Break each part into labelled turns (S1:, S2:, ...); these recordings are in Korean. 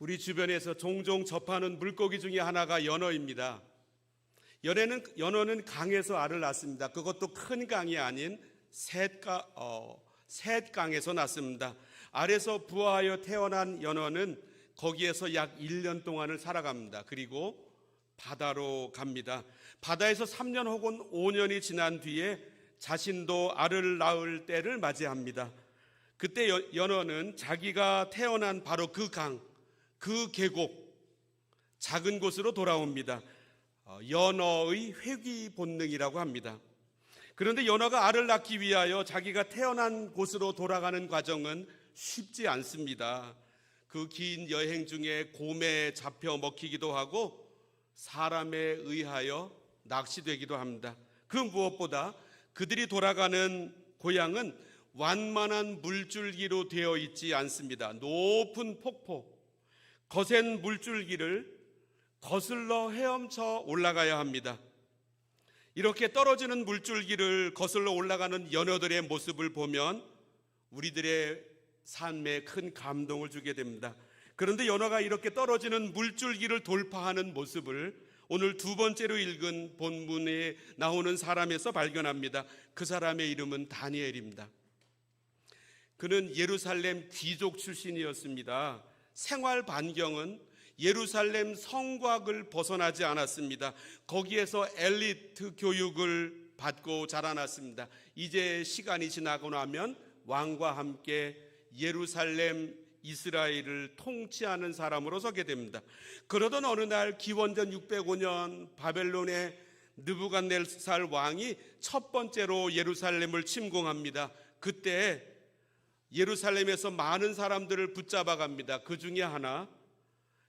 S1: 우리 주변에서 종종 접하는 물고기 중에 하나가 연어입니다. 연어는, 연어는 강에서 알을 낳습니다. 그것도 큰 강이 아닌 셋가, 어, 셋강에서 낳습니다. 알에서 부화하여 태어난 연어는 거기에서 약 1년 동안을 살아갑니다. 그리고 바다로 갑니다. 바다에서 3년 혹은 5년이 지난 뒤에 자신도 알을 낳을 때를 맞이합니다. 그때 여- 연어는 자기가 태어난 바로 그 강, 그 계곡, 작은 곳으로 돌아옵니다. 어, 연어의 회귀 본능이라고 합니다. 그런데 연어가 알을 낳기 위하여 자기가 태어난 곳으로 돌아가는 과정은 쉽지 않습니다. 그 긴 여행 중에 곰에 잡혀 먹히기도 하고 사람에 의하여 낚시되기도 합니다. 그 무엇보다 그들이 돌아가는 고향은 완만한 물줄기로 되어 있지 않습니다. 높은 폭포, 거센 물줄기를 거슬러 헤엄쳐 올라가야 합니다. 이렇게 떨어지는 물줄기를 거슬러 올라가는 연어들의 모습을 보면 우리들의 삶에 큰 감동을 주게 됩니다. 그런데 연어가 이렇게 떨어지는 물줄기를 돌파하는 모습을 오늘 두 번째로 읽은 본문에 나오는 사람에서 발견합니다. 그 사람의 이름은 다니엘입니다. 그는 예루살렘 귀족 출신이었습니다. 생활 반경은 예루살렘 성곽을 벗어나지 않았습니다. 거기에서 엘리트 교육을 받고 자라났습니다. 이제 시간이 지나고 나면 왕과 함께 예루살렘 이스라엘을 통치하는 사람으로 서게 됩니다. 그러던 어느 날 기원전 605년 바벨론의 느부갓네살 왕이 첫 번째로 예루살렘을 침공합니다. 그때 예루살렘에서 많은 사람들을 붙잡아 갑니다. 그 중에 하나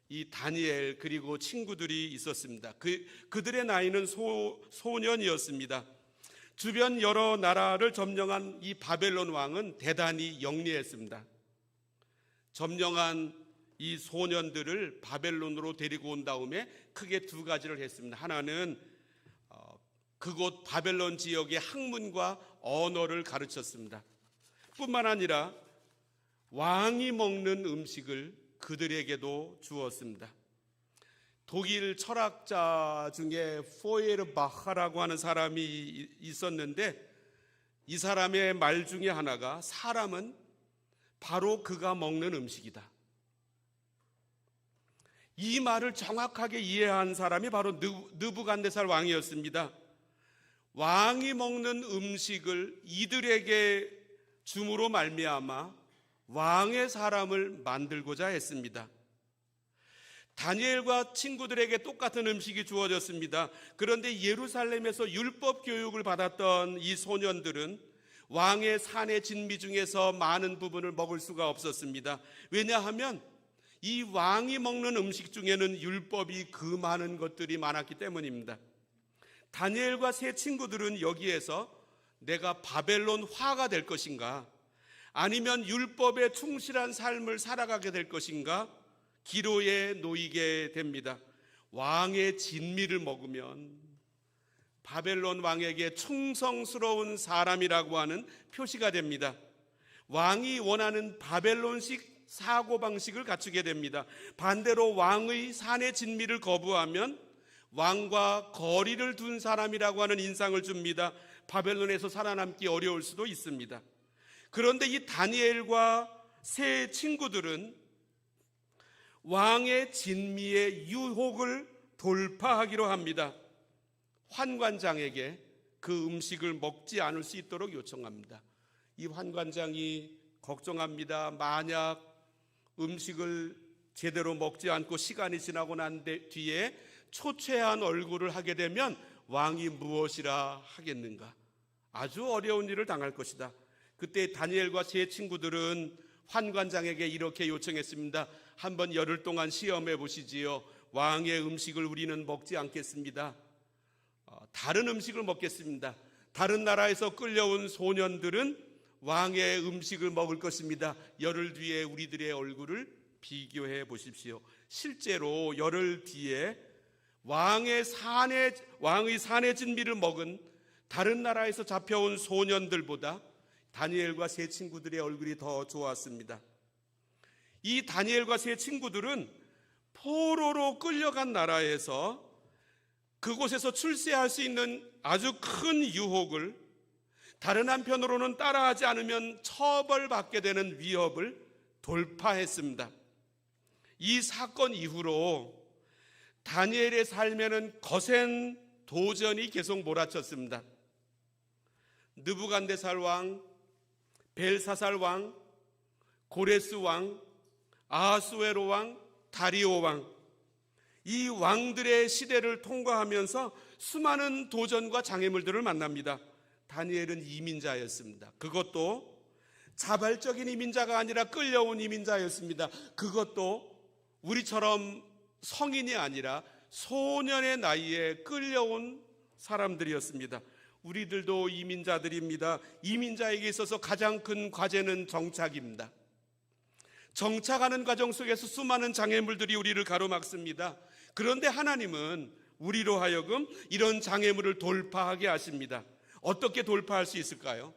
S1: 이 다니엘 그리고 친구들이 있었습니다. 그 그들의 나이는 소, 소년이었습니다. 주변 여러 나라를 점령한 이 바벨론 왕은 대단히 영리했습니다. 점령한 이 소년들을 바벨론으로 데리고 온 다음에 크게 두 가지를 했습니다. 하나는 어, 그곳 바벨론 지역의 학문과 언어를 가르쳤습니다. 뿐만 아니라 왕이 먹는 음식을 그들에게도 주었습니다. 독일 철학자 중에 포에르 바하라고 하는 사람이 있었는데 이 사람의 말 중에 하나가 사람은 바로 그가 먹는 음식이다. 이 말을 정확하게 이해한 사람이 바로 느부갓네살 왕이었습니다. 왕이 먹는 음식을 이들에게 줌으로 말미암아 왕의 사람을 만들고자 했습니다. 다니엘과 친구들에게 똑같은 음식이 주어졌습니다. 그런데 예루살렘에서 율법 교육을 받았던 이 소년들은 왕의 산의 진미 중에서 많은 부분을 먹을 수가 없었습니다. 왜냐하면 이 왕이 먹는 음식 중에는 율법이 그 많은 것들이 많았기 때문입니다. 다니엘과 세 친구들은 여기에서 내가 바벨론 화가 될 것인가? 아니면 율법에 충실한 삶을 살아가게 될 것인가? 기로에 놓이게 됩니다. 왕의 진미를 먹으면 바벨론 왕에게 충성스러운 사람이라고 하는 표시가 됩니다. 왕이 원하는 바벨론식 사고방식을 갖추게 됩니다. 반대로 왕의 산의 진미를 거부하면 왕과 거리를 둔 사람이라고 하는 인상을 줍니다. 바벨론에서 살아남기 어려울 수도 있습니다. 그런데 이 다니엘과 세 친구들은 왕의 진미의 유혹을 돌파하기로 합니다. 환관장에게 그 음식을 먹지 않을 수 있도록 요청합니다. 이 환관장이 걱정합니다. 만약 음식을 제대로 먹지 않고 시간이 지나고 난 뒤에 초췌한 얼굴을 하게 되면 왕이 무엇이라 하겠는가? 아주 어려운 일을 당할 것이다. 그때 다니엘과 세 친구들은 환관장에게 이렇게 요청했습니다. 한번 열흘 동안 시험해 보시지요. 왕의 음식을 우리는 먹지 않겠습니다. 어, 다른 음식을 먹겠습니다. 다른 나라에서 끌려온 소년들은 왕의 음식을 먹을 것입니다. 열흘 뒤에 우리들의 얼굴을 비교해 보십시오. 실제로 열흘 뒤에 왕의 산의 왕의 산의 진미를 먹은 다른 나라에서 잡혀온 소년들보다 다니엘과 세 친구들의 얼굴이 더 좋았습니다. 이 다니엘과 세 친구들은 포로로 끌려간 나라에서 그곳에서 출세할 수 있는 아주 큰 유혹을 다른 한편으로는 따라하지 않으면 처벌받게 되는 위협을 돌파했습니다. 이 사건 이후로 다니엘의 삶에는 거센 도전이 계속 몰아쳤습니다. 느부간데살 왕, 벨사살 왕, 고레스 왕, 아하수에로 왕, 다리오 왕, 이 왕들의 시대를 통과하면서 수많은 도전과 장애물들을 만납니다. 다니엘은 이민자였습니다. 그것도 자발적인 이민자가 아니라 끌려온 이민자였습니다. 그것도 우리처럼 성인이 아니라 소년의 나이에 끌려온 사람들이었습니다. 우리들도 이민자들입니다. 이민자에게 있어서 가장 큰 과제는 정착입니다. 정착하는 과정 속에서 수많은 장애물들이 우리를 가로막습니다. 그런데 하나님은 우리로 하여금 이런 장애물을 돌파하게 하십니다. 어떻게 돌파할 수 있을까요?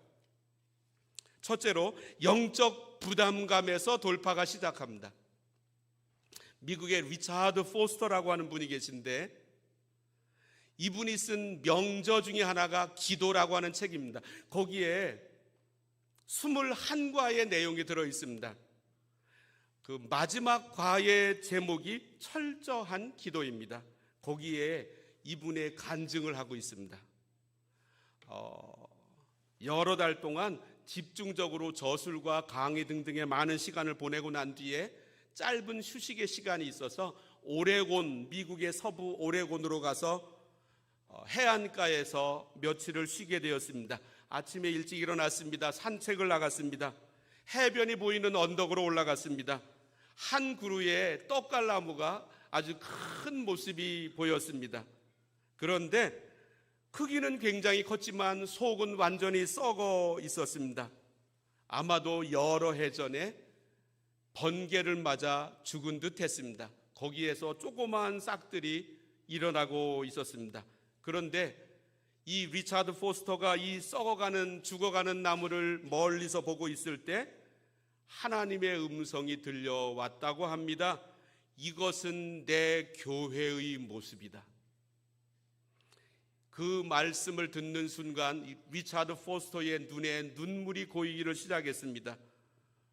S1: 첫째로 영적 부담감에서 돌파가 시작합니다. 미국의 리차드 포스터라고 하는 분이 계신데 이분이 쓴 명저 중에 하나가 기도라고 하는 책입니다. 거기에 21과의 내용이 들어 있습니다. 그 마지막 과의 제목이 철저한 기도입니다. 거기에 이분의 간증을 하고 있습니다. 어, 여러 달 동안 집중적으로 저술과 강의 등등의 많은 시간을 보내고 난 뒤에 짧은 휴식의 시간이 있어서 오레곤 미국의 서부 오레곤으로 가서 어, 해안가에서 며칠을 쉬게 되었습니다. 아침에 일찍 일어났습니다. 산책을 나갔습니다. 해변이 보이는 언덕으로 올라갔습니다. 한 그루에 떡갈나무가 아주 큰 모습이 보였습니다. 그런데 크기는 굉장히 컸지만 속은 완전히 썩어 있었습니다. 아마도 여러 해 전에 번개를 맞아 죽은 듯 했습니다. 거기에서 조그마한 싹들이 일어나고 있었습니다. 그런데 이 리차드 포스터가 이 썩어가는 죽어가는 나무를 멀리서 보고 있을 때 하나님의 음성이 들려왔다고 합니다. 이것은 내 교회의 모습이다. 그 말씀을 듣는 순간 리차드 포스터의 눈에 눈물이 고이기를 시작했습니다.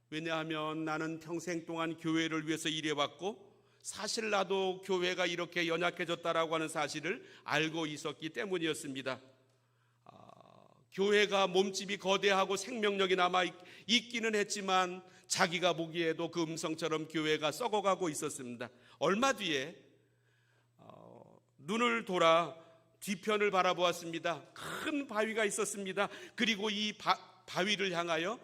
S1: 왜냐하면 나는 평생 동안 교회를 위해서 일해왔고 사실 나도 교회가 이렇게 연약해졌다라고 하는 사실을 알고 있었기 때문이었습니다. 아, 교회가 몸집이 거대하고 생명력이 남아 있기는 했지만 자기가 보기에도 그 음성처럼 교회가 썩어가고 있었습니다. 얼마 뒤에 어, 눈을 돌아 뒤편을 바라보았습니다. 큰 바위가 있었습니다. 그리고 이 바, 바위를 향하여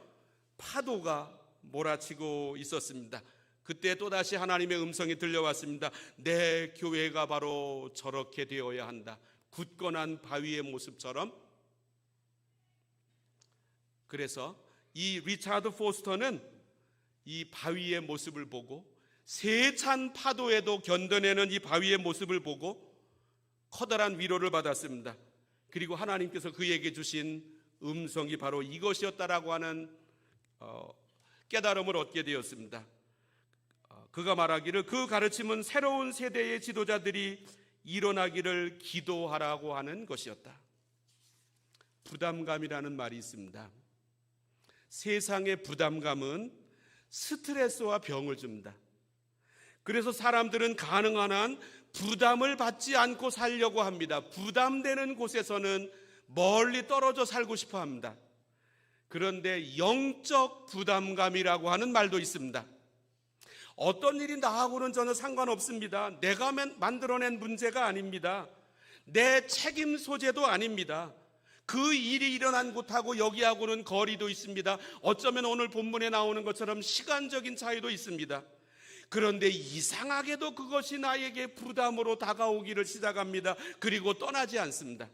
S1: 파도가 몰아치고 있었습니다. 그때 또다시 하나님의 음성이 들려왔습니다. 내 교회가 바로 저렇게 되어야 한다. 굳건한 바위의 모습처럼. 그래서 이 리차드 포스터는 이 바위의 모습을 보고 세찬 파도에도 견뎌내는 이 바위의 모습을 보고 커다란 위로를 받았습니다. 그리고 하나님께서 그에게 주신 음성이 바로 이것이었다라고 하는 어, 깨달음을 얻게 되었습니다. 어, 그가 말하기를 그 가르침은 새로운 세대의 지도자들이 일어나기를 기도하라고 하는 것이었다. 부담감이라는 말이 있습니다. 세상의 부담감은 스트레스와 병을 줍니다. 그래서 사람들은 가능한 한 부담을 받지 않고 살려고 합니다. 부담되는 곳에서는 멀리 떨어져 살고 싶어 합니다. 그런데 영적 부담감이라고 하는 말도 있습니다. 어떤 일이 나하고는 전혀 상관없습니다. 내가 만들어낸 문제가 아닙니다. 내 책임 소재도 아닙니다. 그 일이 일어난 곳하고 여기하고는 거리도 있습니다. 어쩌면 오늘 본문에 나오는 것처럼 시간적인 차이도 있습니다. 그런데 이상하게도 그것이 나에게 부담으로 다가오기를 시작합니다. 그리고 떠나지 않습니다.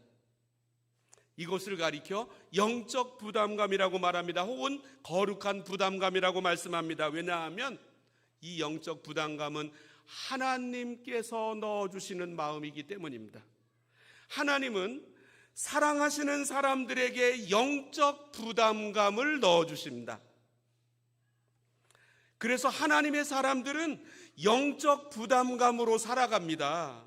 S1: 이것을 가리켜 영적 부담감이라고 말합니다. 혹은 거룩한 부담감이라고 말씀합니다. 왜냐하면 이 영적 부담감은 하나님께서 넣어주시는 마음이기 때문입니다. 하나님은 사랑하시는 사람들에게 영적 부담감을 넣어주십니다. 그래서 하나님의 사람들은 영적 부담감으로 살아갑니다.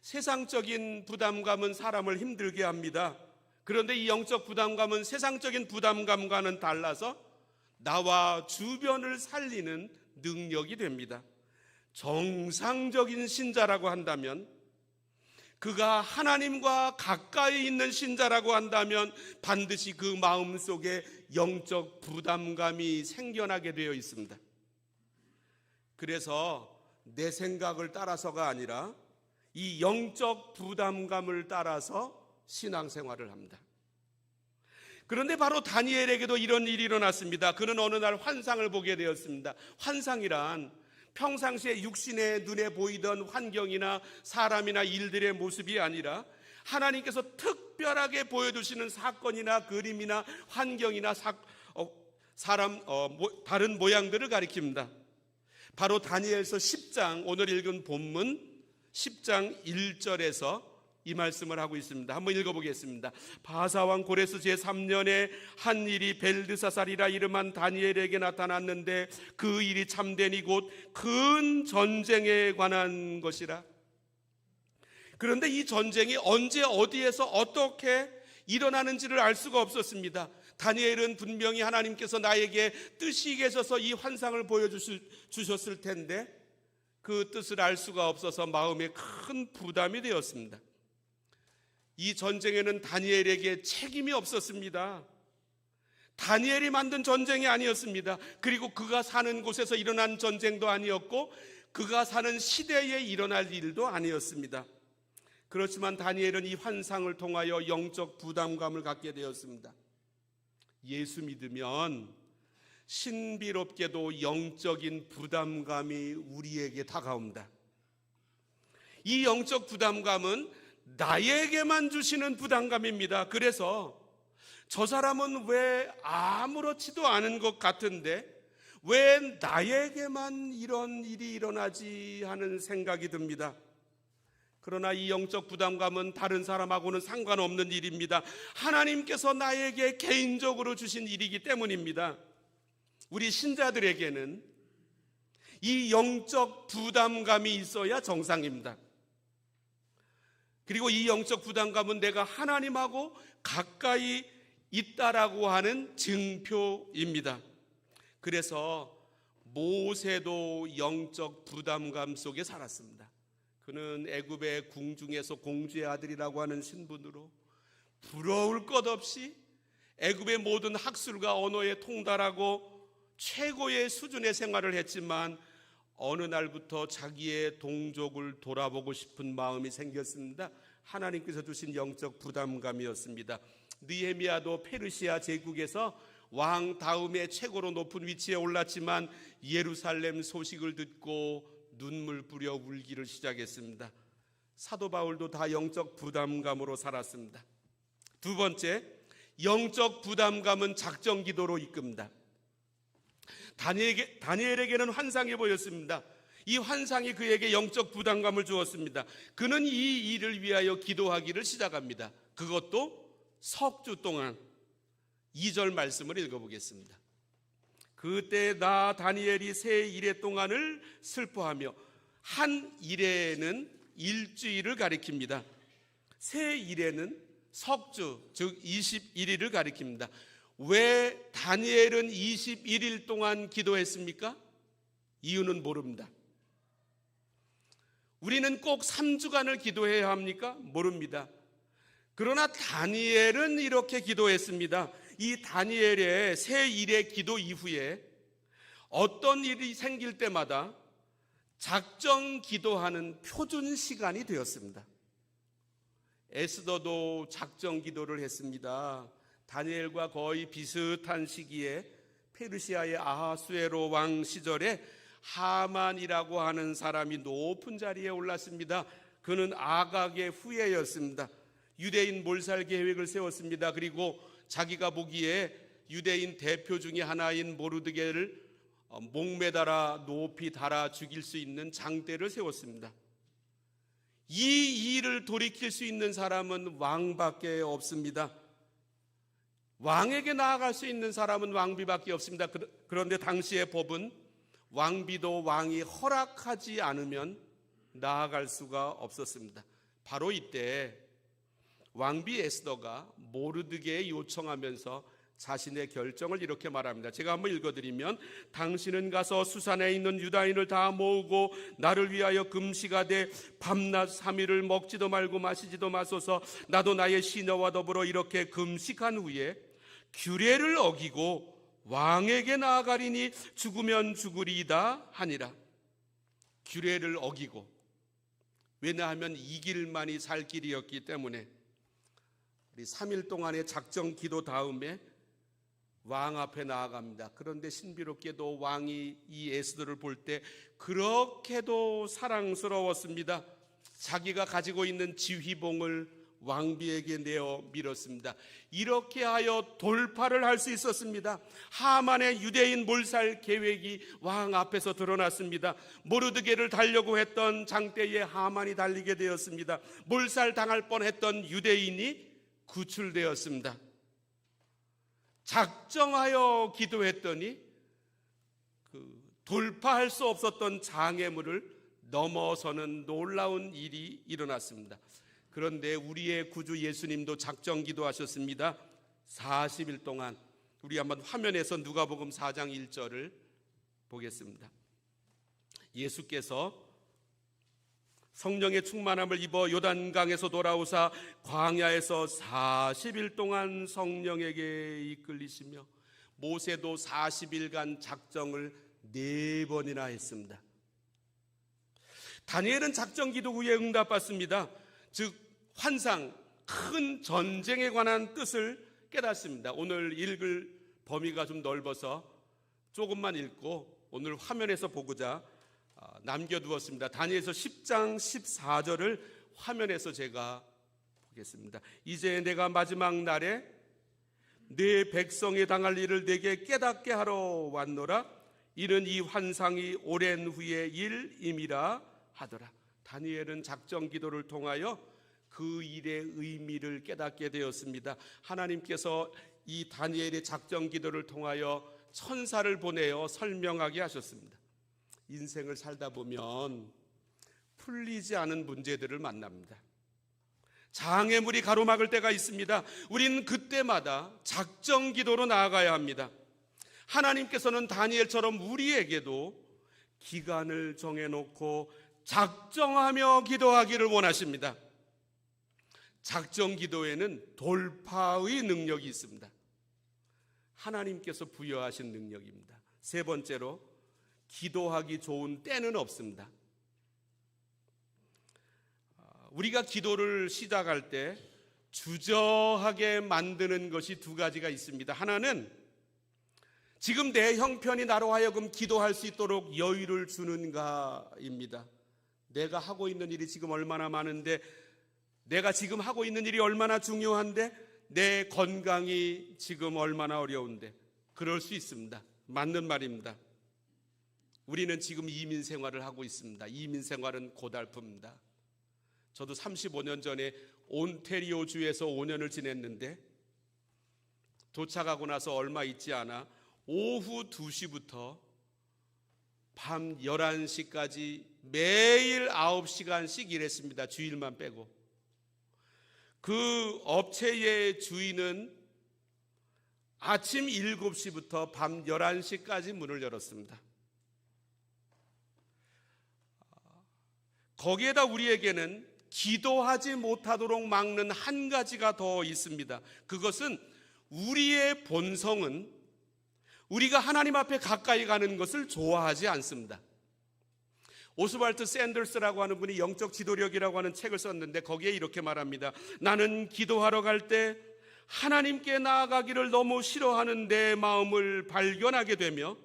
S1: 세상적인 부담감은 사람을 힘들게 합니다. 그런데 이 영적 부담감은 세상적인 부담감과는 달라서 나와 주변을 살리는 능력이 됩니다. 정상적인 신자라고 한다면 그가 하나님과 가까이 있는 신자라고 한다면 반드시 그 마음 속에 영적 부담감이 생겨나게 되어 있습니다. 그래서 내 생각을 따라서가 아니라 이 영적 부담감을 따라서 신앙생활을 합니다. 그런데 바로 다니엘에게도 이런 일이 일어났습니다. 그는 어느 날 환상을 보게 되었습니다. 환상이란 평상시에 육신의 눈에 보이던 환경이나 사람이나 일들의 모습이 아니라 하나님께서 특별하게 보여주시는 사건이나 그림이나 환경이나 사, 어, 사람 어, 모, 다른 모양들을 가리킵니다. 바로 다니엘서 10장 오늘 읽은 본문 10장 1절에서 이 말씀을 하고 있습니다. 한번 읽어보겠습니다. 바사왕 고레스 제3년에 한 일이 벨드사살이라 이름한 다니엘에게 나타났는데 그 일이 참되니 곧 큰 전쟁에 관한 것이라. 그런데 이 전쟁이 언제 어디에서 어떻게 일어나는지를 알 수가 없었습니다. 다니엘은 분명히 하나님께서 나에게 뜻이 계셔서 이 환상을 보여주셨을 텐데 그 뜻을 알 수가 없어서 마음에 큰 부담이 되었습니다. 이 전쟁에는 다니엘에게 책임이 없었습니다. 다니엘이 만든 전쟁이 아니었습니다. 그리고 그가 사는 곳에서 일어난 전쟁도 아니었고 그가 사는 시대에 일어날 일도 아니었습니다. 그렇지만 다니엘은 이 환상을 통하여 영적 부담감을 갖게 되었습니다. 예수 믿으면 신비롭게도 영적인 부담감이 우리에게 다가옵니다. 이 영적 부담감은 나에게만 주시는 부담감입니다. 그래서 저 사람은 왜 아무렇지도 않은 것 같은데 왜 나에게만 이런 일이 일어나지 하는 생각이 듭니다. 그러나 이 영적 부담감은 다른 사람하고는 상관없는 일입니다. 하나님께서 나에게 개인적으로 주신 일이기 때문입니다. 우리 신자들에게는 이 영적 부담감이 있어야 정상입니다. 그리고 이 영적 부담감은 내가 하나님하고 가까이 있다라고 하는 증표입니다. 그래서 모세도 영적 부담감 속에 살았습니다. 그는 애굽의 궁중에서 공주의 아들이라고 하는 신분으로 부러울 것 없이 애굽의 모든 학술과 언어에 통달하고 최고의 수준의 생활을 했지만 어느 날부터 자기의 동족을 돌아보고 싶은 마음이 생겼습니다. 하나님께서 주신 영적 부담감이었습니다. 느헤미야도 페르시아 제국에서 왕 다음에 최고로 높은 위치에 올랐지만 예루살렘 소식을 듣고 눈물 뿌려 울기를 시작했습니다. 사도 바울도 다 영적 부담감으로 살았습니다. 두 번째, 영적 부담감은 작정 기도로 이끕니다. 다니엘에게, 다니엘에게는 환상이 보였습니다. 이 환상이 그에게 영적 부담감을 주었습니다. 그는 이 일을 위하여 기도하기를 시작합니다. 그것도 석주 동안 2절 말씀을 읽어보겠습니다. 그때 나 다니엘이 새 일해 동안을 슬퍼하며 한 일에는 일주일을 가리킵니다. 새 일에는 석주 즉 21일을 가리킵니다. 왜 다니엘은 21일 동안 기도했습니까? 이유는 모릅니다. 우리는 꼭 3주간을 기도해야 합니까? 모릅니다. 그러나 다니엘은 이렇게 기도했습니다. 이 다니엘의 새 일의 기도 이후에 어떤 일이 생길 때마다 작정 기도하는 표준 시간이 되었습니다. 에스더도 작정 기도를 했습니다. 다니엘과 거의 비슷한 시기에 페르시아의 아하수에로 왕 시절에 하만이라고 하는 사람이 높은 자리에 올랐습니다. 그는 아각의 후예였습니다. 유대인 몰살 계획을 세웠습니다. 그리고 자기가 보기에 유대인 대표 중의 하나인 모르드게를 어, 목매달아 높이 달아 죽일 수 있는 장대를 세웠습니다. 이 일을 돌이킬 수 있는 사람은 왕밖에 없습니다. 왕에게 나아갈 수 있는 사람은 왕비밖에 없습니다. 그런데 당시의 법은 왕비도 왕이 허락하지 않으면 나아갈 수가 없었습니다. 바로 이때 왕비 에스더가 모르드게에 요청하면서 자신의 결정을 이렇게 말합니다. 제가 한번 읽어드리면 당신은 가서 수산에 있는 유다인을 다 모으고 나를 위하여 금시가되 밤낮 삼일을 먹지도 말고 마시지도 마소서 나도 나의 시녀와 더불어 이렇게 금식한 후에 규례를 어기고 왕에게 나아가리니 죽으면 죽으리이다 하니라. 규례를 어기고 왜냐하면 이 길만이 살 길이었기 때문에 우리 3일 동안의 작정 기도 다음에 왕 앞에 나아갑니다. 그런데 신비롭게도 왕이 이 에스더를 볼 때 그렇게도 사랑스러웠습니다. 자기가 가지고 있는 지휘봉을 왕비에게 내어 밀었습니다. 이렇게 하여 돌파를 할 수 있었습니다. 하만의 유대인 몰살 계획이 왕 앞에서 드러났습니다. 모르드게를 달려고 했던 장대에 하만이 달리게 되었습니다. 몰살 당할 뻔했던 유대인이 구출되었습니다. 작정하여 기도했더니 그 돌파할 수 없었던 장애물을 넘어서는 놀라운 일이 일어났습니다. 그런데 우리의 구주 예수님도 작정 기도하셨습니다. 40일 동안 우리 한번 화면에서 누가복음 4장 1절을 보겠습니다. 예수께서 성령의 충만함을 입어 요단강에서 돌아오사 광야에서 40일 동안 성령에게 이끌리시며 모세도 40일간 작정을 네 번이나 했습니다. 다니엘은 작정 기도 후에 응답받습니다. 즉 환상 큰 전쟁에 관한 뜻을 깨닫습니다. 오늘 읽을 범위가 좀 넓어서 조금만 읽고 오늘 화면에서 보고자 아, 남겨두었습니다. 다니엘서 10장 14절을 화면에서 제가 보겠습니다. 이제 내가 마지막 날에 내 백성에 당할 일을 내게 깨닫게 하러 왔노라. 이는 이 환상이 오랜 후의 일임이라 하더라. 다니엘은 작정 기도를 통하여 그 일의 의미를 깨닫게 되었습니다. 하나님께서 이 다니엘의 작정 기도를 통하여 천사를 보내어 설명하게 하셨습니다. 인생을 살다 보면 풀리지 않은 문제들을 만납니다. 장애물이 가로막을 때가 있습니다. 우리는 그때마다 작정 기도로 나아가야 합니다. 하나님께서는 다니엘처럼 우리에게도 기간을 정해놓고 작정하며 기도하기를 원하십니다. 작정 기도에는 돌파의 능력이 있습니다. 하나님께서 부여하신 능력입니다. 세 번째로 기도하기 좋은 때는 없습니다. 우리가 기도를 시작할 때 주저하게 만드는 것이 두 가지가 있습니다. 하나는 지금 내 형편이 나로 하여금 기도할 수 있도록 여유를 주는가입니다. 내가 하고 있는 일이 지금 얼마나 많은데, 내가 지금 하고 있는 일이 얼마나 중요한데, 내 건강이 지금 얼마나 어려운데, 그럴 수 있습니다. 맞는 말입니다. 우리는 지금 이민 생활을 하고 있습니다. 이민 생활은 고달픕니다. 저도 35년 전에 온테리오 주에서 5년을 지냈는데 도착하고 나서 얼마 있지 않아 오후 2시부터 밤 11시까지 매일 9시간씩 일했습니다. 주일만 빼고. 그 업체의 주인은 아침 7시부터 밤 11시까지 문을 열었습니다. 거기에다 우리에게는 기도하지 못하도록 막는 한 가지가 더 있습니다. 그것은 우리의 본성은 우리가 하나님 앞에 가까이 가는 것을 좋아하지 않습니다. 오스발트 샌더스라고 하는 분이 영적 지도력이라고 하는 책을 썼는데 거기에 이렇게 말합니다. 나는 기도하러 갈 때 하나님께 나아가기를 너무 싫어하는 내 마음을 발견하게 되며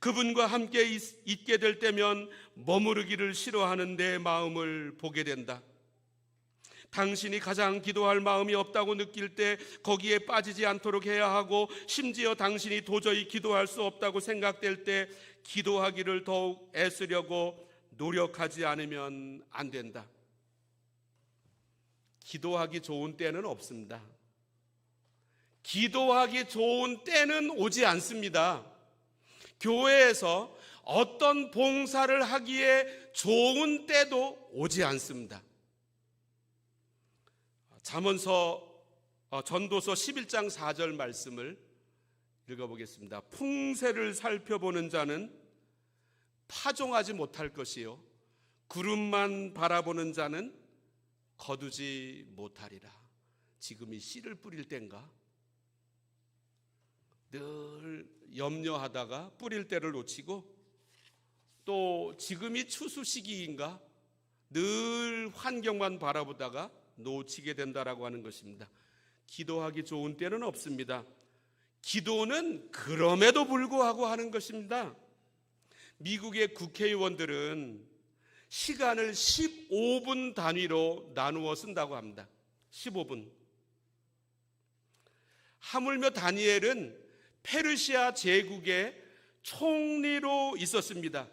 S1: 그분과 함께 있, 게될 때면 머무르기를 싫어하는 내 마음을 보게 된다. 당신이 가장 기도할 마음이 없다고 느낄 때 거기에 빠지지 않도록 해야 하고 심지어 당신이 도저히 기도할 수 없다고 생각될 때 기도하기를 더욱 애쓰려고 노력하지 않으면 안 된다. 기도하기 좋은 때는 없습니다. 기도하기 좋은 때는 오지 않습니다. 교회에서 어떤 봉사를 하기에 좋은 때도 오지 않습니다. 잠언서 어, 전도서 11장 4절 말씀을 읽어보겠습니다. 풍세를 살펴보는 자는 파종하지 못할 것이요 구름만 바라보는 자는 거두지 못하리라. 지금이 씨를 뿌릴 때인가? 늘 염려하다가 뿌릴 때를 놓치고 또 지금이 추수 시기인가? 늘 환경만 바라보다가 놓치게 된다라고 하는 것입니다. 기도하기 좋은 때는 없습니다. 기도는 그럼에도 불구하고 하는 것입니다. 미국의 국회의원들은 시간을 15분 단위로 나누어 쓴다고 합니다. 15분. 하물며 다니엘은 페르시아 제국의 총리로 있었습니다.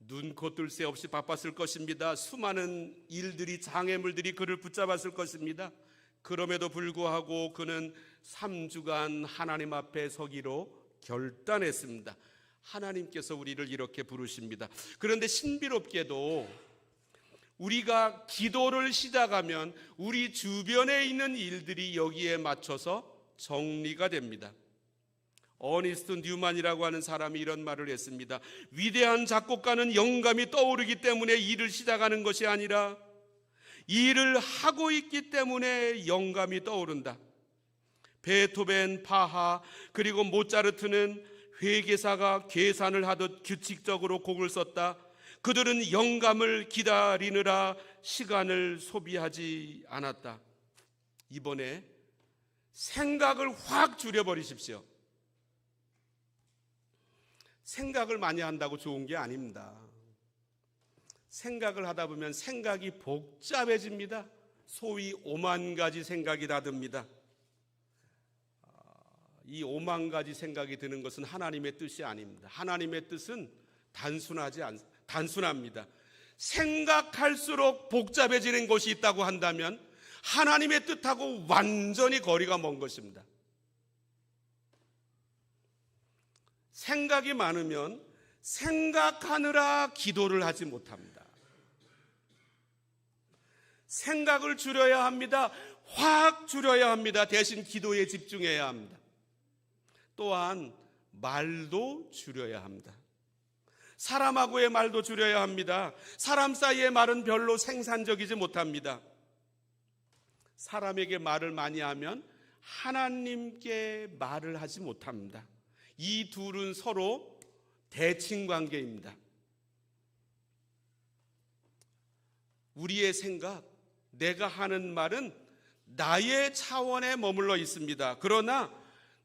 S1: 눈코 뜰 새 없이 바빴을 것입니다. 수많은 일들이 장애물들이 그를 붙잡았을 것입니다. 그럼에도 불구하고 그는 3주간 하나님 앞에 서기로 결단했습니다. 하나님께서 우리를 이렇게 부르십니다. 그런데 신비롭게도 우리가 기도를 시작하면 우리 주변에 있는 일들이 여기에 맞춰서 정리가 됩니다. 어니스트 뉴만이라고 하는 사람이 이런 말을 했습니다. 위대한 작곡가는 영감이 떠오르기 때문에 일을 시작하는 것이 아니라 일을 하고 있기 때문에 영감이 떠오른다. 베토벤, 파하, 그리고 모차르트는 회계사가 계산을 하듯 규칙적으로 곡을 썼다. 그들은 영감을 기다리느라 시간을 소비하지 않았다. 이번에 생각을 확 줄여버리십시오. 생각을 많이 한다고 좋은 게 아닙니다. 생각을 하다 보면 생각이 복잡해집니다. 소위 오만 가지 생각이 다 듭니다. 이 오만 가지 생각이 드는 것은 하나님의 뜻이 아닙니다. 하나님의 뜻은 단순하지 않, 단순합니다. 생각할수록 복잡해지는 것이 있다고 한다면 하나님의 뜻하고 완전히 거리가 먼 것입니다. 생각이 많으면 생각하느라 기도를 하지 못합니다. 생각을 줄여야 합니다. 확 줄여야 합니다. 대신 기도에 집중해야 합니다. 또한 말도 줄여야 합니다. 사람하고의 말도 줄여야 합니다. 사람 사이의 말은 별로 생산적이지 못합니다. 사람에게 말을 많이 하면 하나님께 말을 하지 못합니다. 이 둘은 서로 대칭 관계입니다. 우리의 생각, 내가 하는 말은 나의 차원에 머물러 있습니다. 그러나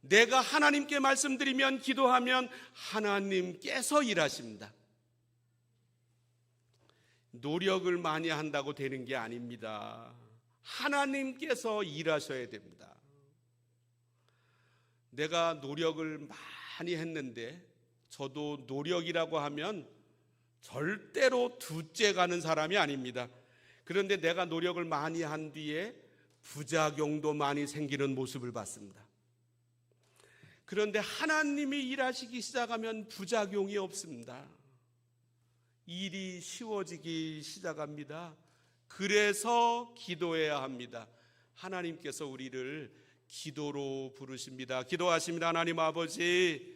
S1: 내가 하나님께 말씀드리면 기도하면 하나님께서 일하십니다. 노력을 많이 한다고 되는 게 아닙니다. 하나님께서 일하셔야 됩니다. 내가 노력을 많이 했는데 저도 노력이라고 하면 절대로 둘째 가는 사람이 아닙니다. 그런데 내가 노력을 많이 한 뒤에 부작용도 많이 생기는 모습을 봤습니다. 그런데 하나님이 일하시기 시작하면 부작용이 없습니다. 일이 쉬워지기 시작합니다. 그래서 기도해야 합니다. 하나님께서 우리를 기도로 부르십니다. 기도하십니다. 하나님 아버지,